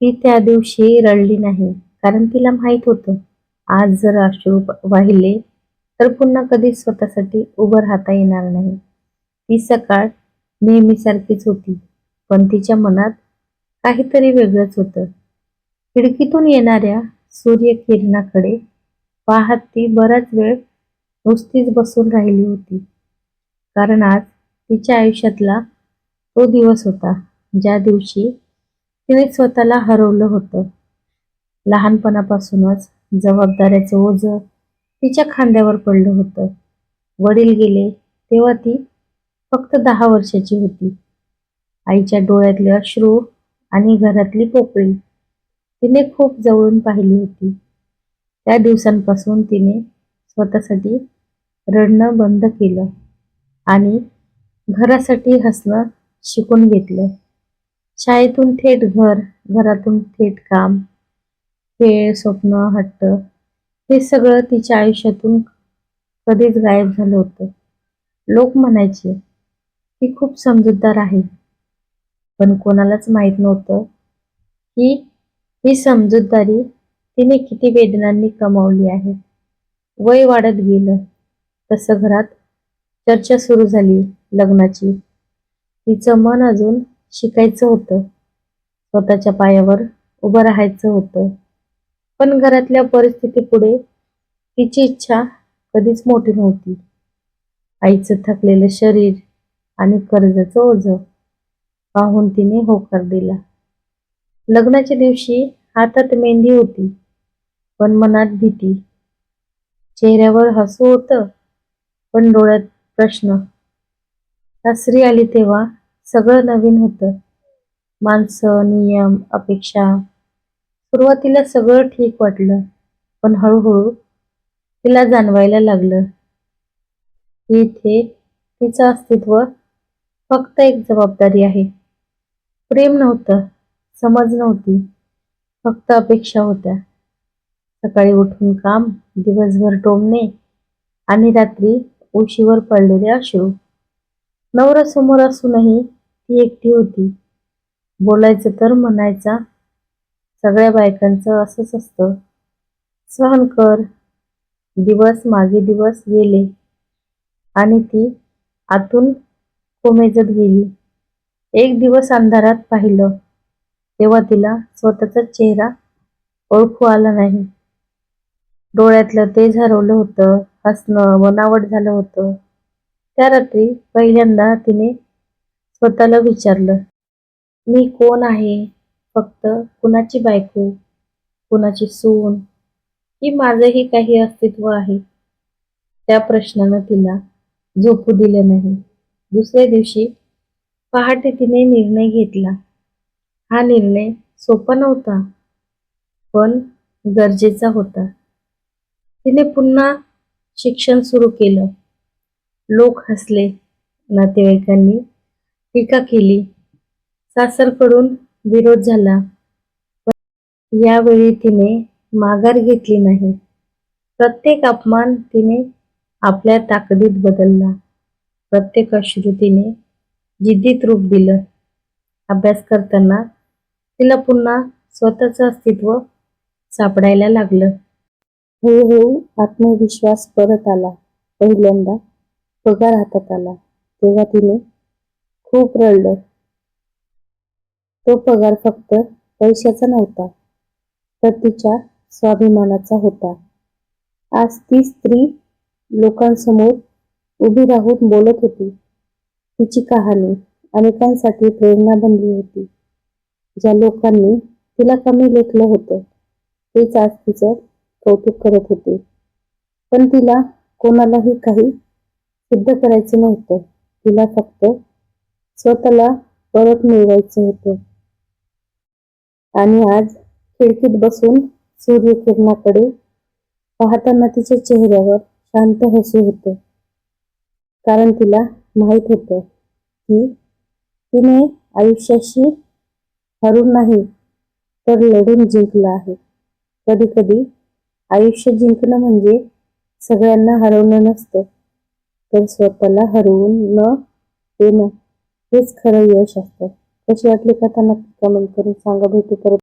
ती त्या दिवशी रडली नाही कारण तिला माहीत होतं आज जर अश्रू वाहिले तर पुन्हा कधी स्वतःसाठी उभं राहता येणार नाही. ती सकाळ नेहमीसारखीच होती पण तिच्या मनात काहीतरी वेगळंच होतं. खिडकीतून येणाऱ्या सूर्यकिरणाकडे पाहत ती बराच वेळ नुसतीच बसून राहिली होती कारण आज तिच्या आयुष्यातला तो दिवस होता ज्या दिवशी तिने स्वतःला हरवलं होतं. लहानपणापासूनच जबाबदाऱ्याचं ओझ तिच्या खांद्यावर पडलं होतं. वडील गेले तेव्हा ती फक्त दहा वर्षाची होती. आईच्या डोळ्यातले अश्रू आणि घरातली पोकळी तिने खूप जवळून पाहिली होती. त्या दिवसांपासून तिने स्वतःसाठी रडणं बंद केलं आणि घरासाठी हसणं शिकून घेतलं. शाळेतून थेट घर घरातून थेट काम खेळ स्वप्न हट्ट हे सगळं तिच्या आयुष्यातून कधीच गायब झालं होतं. लोक म्हणायचे ती खूप समजूतदार आहे. पण कोणालाच माहीत नव्हतं की ही समजूतदारी तिने किती वेदनांनी कमावली आहे. वय वाढत गेलं तसं घरात चर्चा सुरू झाली लग्नाची. तिचं मन अजून शिकायचं होतं. स्वतःच्या पायावर उभं राहायचं होतं. पण घरातल्या परिस्थितीपुढे तिची इच्छा कधीच मोठी नव्हती. आईचं थकलेलं शरीर आणि कर्जाचं ओझं पाहून तिने होकार दिला. लग्नाच्या दिवशी हातात मेहंदी होती पण मनात भीती. चेहऱ्यावर हसू होतं पण डोळ्यात प्रश्न. सासरी आली तेव्हा सगळं नवीन होतं. माणसं नियम अपेक्षा सुरुवातीला सगळं ठीक वाटलं पण हळूहळू तिला जाणवायला लागलं. की इथे तिचं अस्तित्व फक्त एक जबाबदारी आहे. प्रेम नव्हतं समज नव्हती फक्त अपेक्षा होत्या. सकाळी उठून काम दिवसभर टोमणे आणि रात्री उशीवर पडलेले अश्रू. नवरा समोर असूनही ती एकटी होती. बोलायचं तर म्हणायचा सगळ्या बायकांचं असंच असतं. सहन कर. दिवस मागे दिवस गेले आणि ती आतून कोमेजत गेली. एक दिवस अंधारात पाहिलं तेव्हा तिला स्वतःचा चेहरा ओळखू आला नाही. डोळ्यातलं तेज हरवलं होतं हसणं बनावट झालं होतं. त्या रात्री पहिल्यांदा तिने स्वतःला विचारलं मी कोण आहे? फक्त कुणाची बायको कुणाची सून की माझंही काही अस्तित्व आहे? त्या प्रश्नानं तिला झोपू दिलं नाही. दुसऱ्या दिवशी पहाटे तिने निर्णय घेतला. हा निर्णय सोपा नव्हता पण गरजेचा होता. तिने पुन्हा शिक्षण सुरू केलं. लोक हसले. नातेवाईकांनी टीका केली. सासरकडून विरोध झाला. यावेळी तिने माघार घेतली नाही. प्रत्येक अपमान तिने आपल्या ताकदीत बदलला. प्रत्येक अश्रू तिने जिद्दीत रूप दिलं. अभ्यास करताना तिला पुन्हा स्वतःचं अस्तित्व सापडायला लागलं. हळूहळू आत्मविश्वास परत आला. पहिल्यांदा पगार हातात आला. तेव्हा तिने खूप रडलं. तो पगार फक्त पैशाचा नव्हता तर तिच्या स्वाभिमानाचा होता. आज ती स्त्री लोकांसमोर उभी राहून बोलत होती. तिची कहाणी अनेकांसाठी प्रेरणा बनली होती. ज्या लोकांनी तिला कमी लेखलं होतं तेच आज तिचं कौतुक करत होते. पण तिला कोणालाही काही सिद्ध करायचं नव्हतं. तिला फक्त स्वतःला परत मिळवायचं होतं. आणि आज खिडकीत बसून सूर्यकिरणाकडे पाहताना तिच्या चेहऱ्यावर शांत हसू होतं. कारण तिला माहीत होतं की तिने आयुष्याशी हरून नाही तर लढून जिंकलं आहे. कधी कधी आयुष्य जिंकणं म्हणजे सगळ्यांना हरवणं नसतं तर स्वतःला हरवून न देणं. हेच खरं यश असतं. कशी वाटली कथा नक्की कमेंट करून सांगा. भेटू परत.